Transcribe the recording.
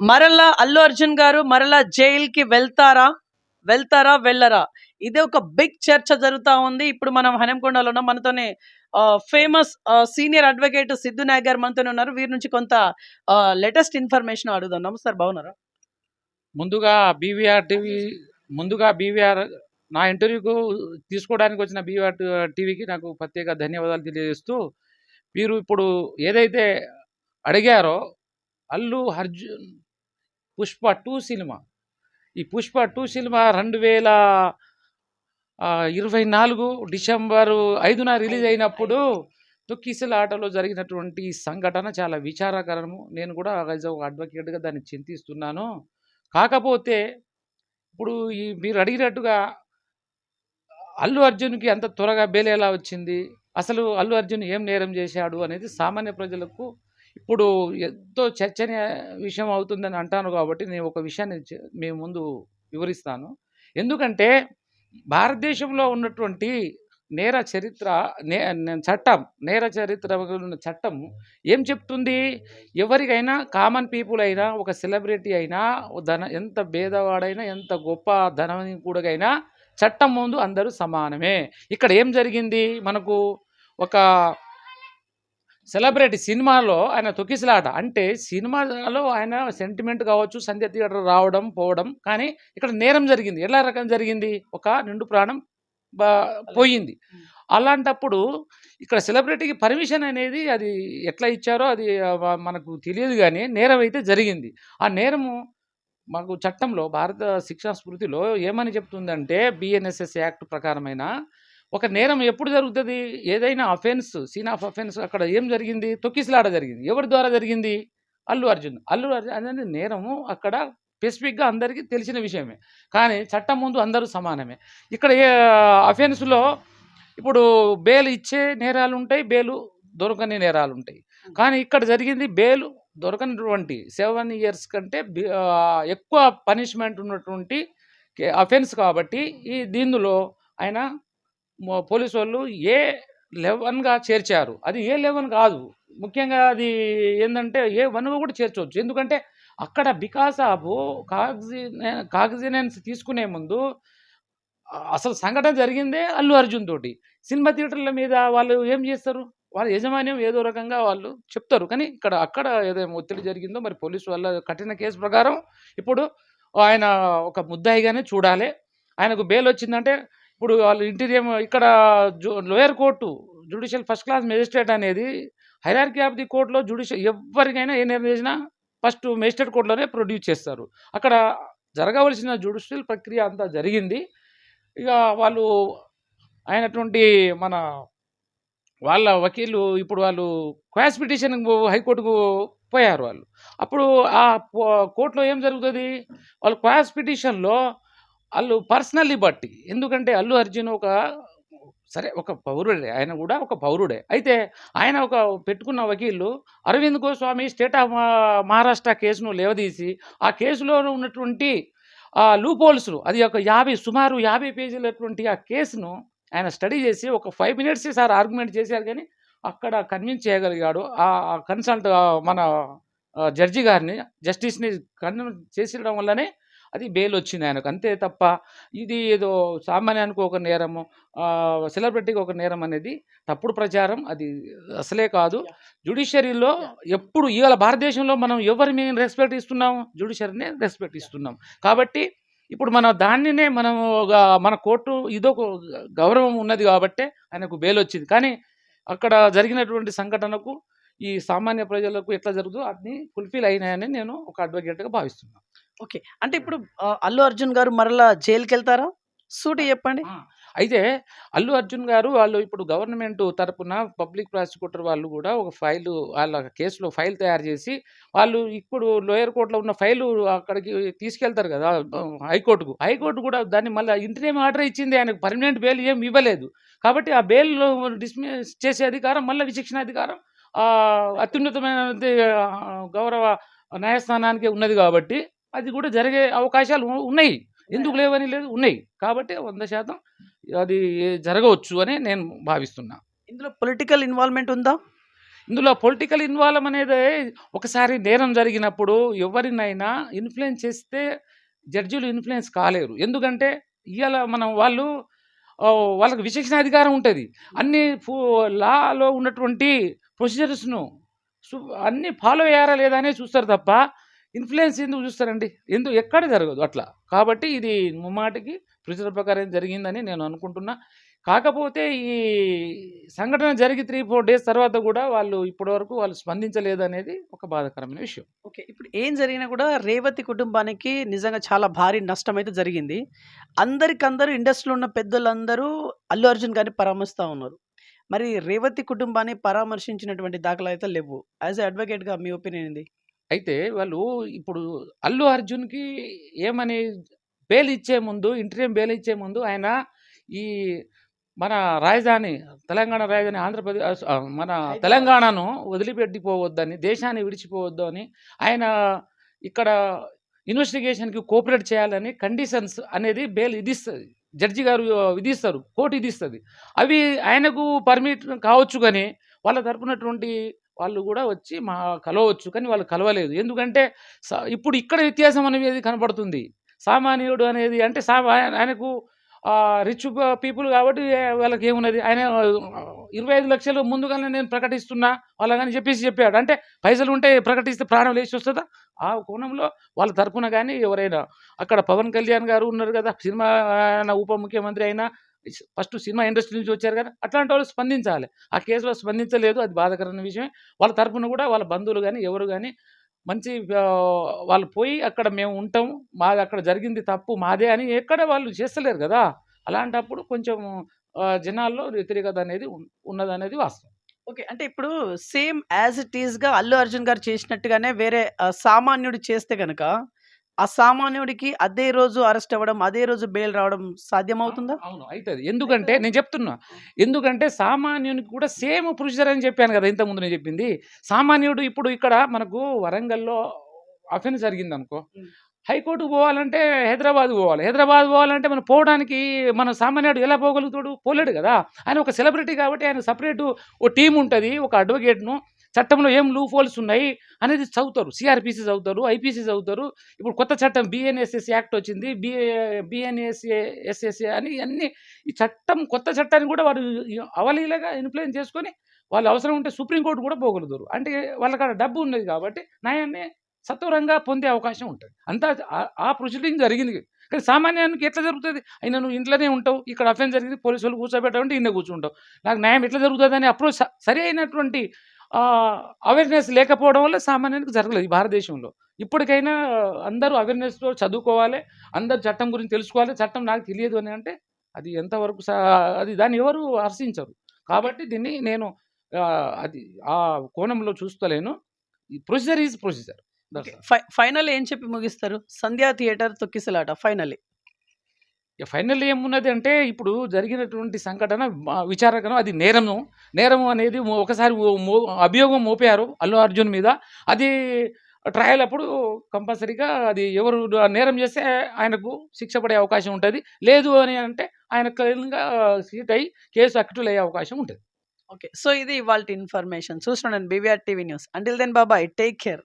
మరలా అల్లు అర్జున్ గారు మరలా జైల్కి వెళ్తారా? వెళ్తారా? వెళ్ళరా? ఇదే ఒక బిగ్ చర్చ జరుగుతూ ఉంది. ఇప్పుడు మనం హనంకొండలో ఉన్నాం. మనతోనే famous senior advocate Siddhu Nayak garu మనతోనే ఉన్నారు. వీరి నుంచి కొంత లేటెస్ట్ ఇన్ఫర్మేషన్ అడుగుదాం. నమస్కారం. బాగున్నారా? ముందుగా బీవీఆర్ టీవీ ముందుగా బీవీఆర్ నా ఇంటర్వ్యూకు తీసుకోవడానికి వచ్చిన బీవీఆర్ టీవీకి నాకు ప్రత్యేక ధన్యవాదాలు తెలియజేస్తూ మీరు ఇప్పుడు ఏదైతే అడిగారో అల్లు అర్జున్ పుష్ప టూ సినిమా. ఈ పుష్ప టూ సినిమా రెండు వేల ఇరవై నాలుగు డిసెంబరు ఐదున రిలీజ్ అయినప్పుడు తొక్కిసలాటలో జరిగినటువంటి ఈ సంఘటన చాలా విచారకరము. నేను కూడా ఒక అడ్వకేట్గా దాన్ని చింతిస్తున్నాను. కాకపోతే ఇప్పుడు ఈ మీరు అడిగినట్టుగా అల్లు అర్జున్కి అంత త్వరగా బెయిల్ ఎలా వచ్చింది. అసలు అల్లు అర్జున్ ఏం నేరం చేశాడు అనేది సామాన్య ప్రజలకు ఇప్పుడు ఎంతో చర్చనీయ విషయం అవుతుందని అంటాను కాబట్టి నేను ఒక విషయాన్ని చె- మీ ముందు వివరిస్తాను. ఎందుకంటే భారతదేశంలో ఉన్నటువంటి నేర చరిత్ర నే నే- చట్టం నేర చరిత్ర ఉన్న చట్టం ఏం చెప్తుంది? ఎవరికైనా కామన్ పీపుల్ అయినా ఒక సెలబ్రిటీ అయినా ఓ ధన ఎంత భేదవాడైనా ఎంత గొప్ప ధనవంతుడికైనా చట్టం ముందు అందరూ సమానమే. ఇక్కడ ఏం జరిగింది? మనకు ఒక సెలబ్రిటీ సినిమాలో ఆయన తొక్కిసలాట. అంటే సినిమాలో ఆయన సెంటిమెంట్ కావచ్చు సంధ్య థియేటర్ రావడం పోవడం కానీ ఇక్కడ నేరం జరిగింది. ఎలా రకం జరిగింది? ఒక నిండు ప్రాణం పోయింది. అలాంటప్పుడు ఇక్కడ సెలబ్రిటీకి పర్మిషన్ అనేది అది ఎట్లా ఇచ్చారో అది మనకు తెలియదు కానీ నేరం అయితే జరిగింది. ఆ నేరము మాకు చట్టంలో భారత శిక్షా స్మృతిలో ఏమని చెప్తుందంటే బిఎన్ఎస్ఎస్ యాక్ట్ ప్రకారమైన ఒక నేరం ఎప్పుడు జరుగుతుంది? ఏదైనా అఫెన్స్ సీన్ ఆఫ్ అఫెన్స్ అక్కడ ఏం జరిగింది? తొక్కిసలాట జరిగింది. ఎవరి ద్వారా జరిగింది? అల్లు అర్జున్. అల్లు అర్జున్ అనేది నేరము అక్కడ స్పెసిఫిక్గా అందరికీ తెలిసిన విషయమే. కానీ చట్టం ముందు అందరూ సమానమే. ఇక్కడ ఏ అఫెన్స్లో ఇప్పుడు బెయిల్ ఇచ్చే నేరాలు ఉంటాయి బెయిల్ దొరకని నేరాలు ఉంటాయి. కానీ ఇక్కడ జరిగింది బెయిల్ దొరకనటువంటి సెవెన్ ఇయర్స్ కంటే ఎక్కువ పనిష్మెంట్ ఉన్నటువంటి అఫెన్స్ కాబట్టి ఈ దీనిలో ఆయన పోలీసు వాళ్ళు ఏ లెవెన్గా చేర్చారు? అది ఏ లెవెన్ కాదు. ముఖ్యంగా అది ఏంటంటే ఏ వన్గా కూడా చేర్చవచ్చు ఎందుకంటే అక్కడ బికాస్ ఆఫ్ కాగ్జి కాగ్జినెన్స్ తీసుకునే ముందు అసలు సంఘటన జరిగిందే అల్లు అర్జున్ తోటి. సినిమా థియేటర్ల మీద వాళ్ళు ఏం చేస్తారు? వాళ్ళ యజమాన్యం ఏదో రకంగా వాళ్ళు చెప్తారు. కానీ ఇక్కడ అక్కడ ఏదేమో ఒత్తిడి జరిగిందో మరి పోలీసు వాళ్ళ కఠిన కేసు ప్రకారం ఇప్పుడు ఆయన ఒక ముద్దాయిగానే చూడాలి. ఆయనకు బెయిల్ వచ్చిందంటే ఇప్పుడు వాళ్ళు ఇంటీరియం ఇక్కడ జు lower court judicial first class magistrate అనేది హైరార్కీ ఆఫ్ ది కోర్టులో జ్యుడిషియల్ ఎవరికైనా ఏ నిర్ణయం చేసినా ఫస్ట్ మెజిస్ట్రేట్ కోర్టులోనే ప్రొడ్యూస్ చేస్తారు. అక్కడ జరగవలసిన జ్యుడిషియల్ ప్రక్రియ అంతా జరిగింది. ఇక వాళ్ళు అయినటువంటి మన వాళ్ళ వకీలు ఇప్పుడు వాళ్ళు క్వాస్ పిటిషన్ హైకోర్టుకు పోయారు వాళ్ళు. అప్పుడు ఆ కోర్టులో ఏం జరుగుతుంది? వాళ్ళు క్వాస్ పిటిషన్లో వాళ్ళు పర్సనల్లీ బట్టి. ఎందుకంటే అల్లు అర్జున్ ఒక సరే ఒక పౌరుడే. ఆయన కూడా ఒక పౌరుడే. అయితే ఆయన ఒక పెట్టుకున్న వకీళ్ళు అరవింద్ గోస్వామి స్టేట్ ఆఫ్ మహారాష్ట్ర కేసును లేవదీసి ఆ కేసులో ఉన్నటువంటి ఆ అది ఒక యాభై సుమారు యాభై పేజీలటువంటి ఆ కేసును ఆయన స్టడీ చేసి ఒక ఫైవ్ మినిట్స్ సార్ ఆర్గ్యుమెంట్ చేశారు కానీ అక్కడ కన్విన్స్ చేయగలిగాడు. ఆ కన్సల్ట్ మన జడ్జి గారిని జస్టిస్ని కన్విన్స్ చేసడం వల్లనే అది బెయిల్ వచ్చింది ఆయనకు. అంతే తప్ప ఇది ఏదో సామాన్యానికి ఒక నేరము సెలబ్రిటీకి ఒక నేరం అనేది తప్పుడు ప్రచారం అది అసలే కాదు. జుడిషియరీలో ఎప్పుడు ఇవాళ భారతదేశంలో మనం ఎవరి మేము రెస్పెక్ట్ ఇస్తున్నాము జుడిషియరీనే రెస్పెక్ట్ ఇస్తున్నాం. కాబట్టి ఇప్పుడు మన దానినే మనం మన కోర్టు ఇదో గౌరవం ఉన్నది కాబట్టే ఆయనకు బెయిల్ వచ్చింది కానీ అక్కడ జరిగినటువంటి సంఘటనకు ఈ సామాన్య ప్రజలకు ఎట్లా జరుగుతుందో అన్ని ఫుల్ఫిల్ అయినాయని నేను ఒక అడ్వకేట్గా భావిస్తున్నాను. ఓకే. అంటే ఇప్పుడు ఆ, అల్లు అర్జున్ గారు మరలా జైలుకి వెళ్తారా సూటి చెప్పండి. ఆ, అయితే అల్లు అర్జున్ గారు వాళ్ళు ఇప్పుడు గవర్నమెంట్ తరపున పబ్లిక్ ప్రాసిక్యూటర్ వాళ్ళు కూడా ఒక ఫైల్ వాళ్ళ కేసులో ఫైల్ తయారు చేసి వాళ్ళు ఇప్పుడు లోయర్ కోర్టులో ఉన్న ఫైల్ అక్కడికి తీసుకెళ్తారు కదా ఆ, హైకోర్టుకు. హైకోర్టు కూడా దాన్ని మళ్ళీ ఇంటర్నేమ్ ఆర్డర్ ఇచ్చింది ఆయనకు. పర్మనెంట్ బెయిల్ ఏం ఇవ్వలేదు. కాబట్టి ఆ బెయిల్ డిస్మిస్ చేసే అధికారం మళ్ళీ విచక్షణ అధికారం ఆ, అత్యున్నతమైన ఆ, గౌరవ న్యాయస్థానానికి ఉన్నది కాబట్టి అది కూడా జరిగే అవకాశాలు ఉన్నాయి. ఎందుకు లేవని లేదు ఉన్నాయి. కాబట్టి వంద శాతం అది జరగవచ్చు అని నేను భావిస్తున్నా. ఇందులో పొలిటికల్ ఇన్వాల్వ్మెంట్ ఉందా? ఇందులో పొలిటికల్ ఇన్వాల్వ్ అనేది ఒకసారి నేరం జరిగినప్పుడు ఎవరినైనా ఇన్ఫ్లుయెన్స్ చేస్తే జడ్జిలు ఇన్ఫ్లుయెన్స్ కాలేరు. ఎందుకంటే ఇవాళ మనం వాళ్ళు వాళ్ళకి విచక్షణ అధికారం ఉంటుంది. అన్ని ఫు- లాలో ఉన్నటువంటి ప్రొసీజర్స్ను అన్ని ఫాలో అయ్యారా లేదా అనే చూస్తారు తప్ప ఇన్ఫ్లుయెన్స్ ఎందుకు చూస్తారండి? ఎందుకు? ఎక్కడ జరగదు అట్లా. కాబట్టి ఇది ముమ్మాటికి ప్రొసీజర్ ప్రకారం జరిగిందని నేను అనుకుంటున్నా. కాకపోతే ఈ సంఘటన జరిగి త్రీ ఫోర్ డేస్ తర్వాత కూడా వాళ్ళు ఇప్పటివరకు వాళ్ళు స్పందించలేదు అనేది ఒక బాధాకరమైన విషయం. ఓకే. ఇప్పుడు ఏం జరిగినా కూడా రేవతి కుటుంబానికి నిజంగా చాలా భారీ నష్టం అయితే జరిగింది. అందరికందరూ ఇండస్ట్రీలో ఉన్న పెద్దలందరూ అల్లు అర్జున్ గారిని పరామర్శిస్తూ ఉన్నారు. మరి రేవతి కుటుంబాన్ని పరామర్శించినటువంటి దాఖలు అయితే లేవు. యాజ్ అడ్వకేట్గా మీ ఒపీనియన్ ఏంది? అయితే వాళ్ళు ఇప్పుడు అల్లు అర్జున్కి ఏమని బెయిల్ ఇచ్చే ముందు ఇంటర్వ్యూ బెయిల్ ఇచ్చే ముందు ఆయన ఈ మన రాజధాని తెలంగాణ రాజధాని ఆంధ్రప్రదేశ్ మన. తెలంగాణను వదిలిపెట్టిపోవద్దని దేశాన్ని విడిచిపోవద్దు అని ఆయన ఇక్కడ ఇన్వెస్టిగేషన్కి కోఆపరేట్ చేయాలని కండిషన్స్ అనేది బెయిల్ విధిస్తుంది జడ్జి గారు విధిస్తారు కోర్టు విధిస్తుంది అవి ఆయనకు పర్మిట్ కావచ్చు కానీ వాళ్ళ తరపునటువంటి వాళ్ళు కూడా వచ్చి మా కలవచ్చు కానీ వాళ్ళు కలవలేదు. ఎందుకంటే స- ఇప్పుడు ఇక్కడ వ్యత్యాసం అనేది కనపడుతుంది. సామాన్యుడు అనేది అంటే సా ఆయనకు రిచ్ పీపుల్ కాబట్టి వాళ్ళకి ఏమున్నది? ఆయన ఇరవై ఐదు లక్షలు ముందుగానే నేను ప్రకటిస్తున్నా వాళ్ళని చెప్పేసి చెప్పాడు. అంటే పైసలు ఉంటే ప్రకటిస్తే ప్రాణం లేచి వస్తుందా? ఆ కోణంలో వాళ్ళ తరపున కానీ ఎవరైనా అక్కడ పవన్ కళ్యాణ్ గారు ఉన్నారు కదా సినిమా ఆయన ఉప ముఖ్యమంత్రి అయినా ఫస్ట్ సినిమా ఇండస్ట్రీ నుంచి వచ్చారు కదా అట్లాంటి వాళ్ళు స్పందించాలి. ఆ కేసులో స్పందించలేదు అది బాధకరమైన విషయమే. వాళ్ళ తరఫున కూడా వాళ్ళ బంధువులు కానీ ఎవరు కానీ మంచి వాళ్ళు పోయి అక్కడ మేము ఉంటాం మాది అక్కడ జరిగింది తప్పు మాదే అని ఎక్కడ వాళ్ళు చేస్తలేరు కదా. అలాంటప్పుడు కొంచెం జనాల్లో వ్యతిరేకత అనేది ఉన్నదనేది వాస్తవం. ఓకే. అంటే ఇప్పుడు సేమ్ యాజ్ ఇట్ ఈస్గా అల్లు అర్జున్ గారు చేసినట్టుగానే వేరే సామాన్యుడు చేస్తే కనుక ఆ సామాన్యుడికి అదే రోజు అరెస్ట్ అవ్వడం అదే రోజు బెయిల్ రావడం సాధ్యమవుతుందా? అవును. అవుతుంది ఎందుకంటే నేను చెప్తున్నా. ఎందుకంటే సామాన్యునికి కూడా సేమ్ ప్రొసీజర్ అని చెప్పాను కదా ఇంతకుముందు నేను చెప్పింది. సామాన్యుడు ఇప్పుడు ఇక్కడ మనకు వరంగల్లో అఫెన్స్ జరిగింది అనుకో మ్. హైకోర్టుకు పోవాలంటే హైదరాబాద్ పోవాలి. హైదరాబాద్ పోవాలంటే మనం పోవడానికి మన సామాన్యుడు ఎలా పోగలుగుతాడు? పోలేడు కదా. ఆయన ఒక సెలబ్రిటీ కాబట్టి ఆయన సపరేట్ ఓ టీం ఉంటుంది ఒక అడ్వకేట్ను. చట్టంలో ఏం లూ ఫోల్స్ ఉన్నాయి అనేది చదువుతారు. సిఆర్పిసి చదువుతారు ఐపీసీ చదువుతారు. ఇప్పుడు కొత్త చట్టం బిఎన్ఎస్ఎస్ యాక్ట్ వచ్చింది. బిఏ బిఎన్ఎస్ఏ ఎస్ఎస్ఏ అని అన్ని ఈ చట్టం కొత్త చట్టాన్ని కూడా వారు అవలీలగా ఇన్ఫ్లుయెన్స్ చేసుకొని వాళ్ళు అవసరం ఉంటే సుప్రీంకోర్టు కూడా పోగలుగుతారు. అంటే వాళ్ళకి డబ్బు ఉన్నది కాబట్టి న్యాయాన్ని సత్వరంగా పొందే అవకాశం ఉంటుంది. అంతా ఆ- ప్రొసీడింగ్ జరిగింది. కానీ సామాన్యానికి ఎట్లా జరుగుతుంది? అయినా నువ్వు ఇంట్లోనే ఉంటావు ఇక్కడ అఫెన్స్ జరిగింది పోలీసు వాళ్ళు కూర్చోబెట్టాలంటే ఇన్నే కూర్చుంటావు. నాకు న్యాయం ఎట్లా జరుగుతుంది అని అప్రోచ్ సరి అయినటువంటి అవేర్నెస్ లేకపోవడం వల్ల సామాన్యానికి జరగలేదు ఈ భారతదేశంలో. ఇప్పటికైనా అందరూ అవేర్నెస్తో చదువుకోవాలి అందరు చట్టం గురించి తెలుసుకోవాలి. చట్టం నాకు తెలియదు అని అంటే అది ఎంతవరకు సా- అది దాన్ని ఎవరు హర్షించరు. కాబట్టి దీన్ని నేను అది ఆ కోణంలో చూస్తలేను. ఈ ప్రొసీజర్ ఈజ్ ప్రొసీజర్ ఫైనల్ ఏం చెప్పి ముగిస్తారు? సంధ్యా థియేటర్ తొక్కిసలాట ఫైనల్ ఫైనల్ ఏమున్నది అంటే ఇప్పుడు జరిగినటువంటి సంఘటన విచారకరం అది నేరము. నేరము అనేది ఒకసారి అభియోగం మోపారు అల్లు అర్జున్ మీద. అది ట్రయల్ అప్పుడు కంపల్సరీగా అది ఎవరు నేరం చేస్తే ఆయనకు శిక్ష పడే అవకాశం ఉంటుంది. లేదు అని అంటే ఆయన క్లీన్గా సీట్ అయ్యి కేసు అక్టివ్ అయ్యే అవకాశం ఉంటుంది. ఓకే. సో ఇది ఇవాళ ఇన్ఫర్మేషన్. చూస్తున్నాను BVR TV news. Until then బాబాయ్ టేక్ కేర్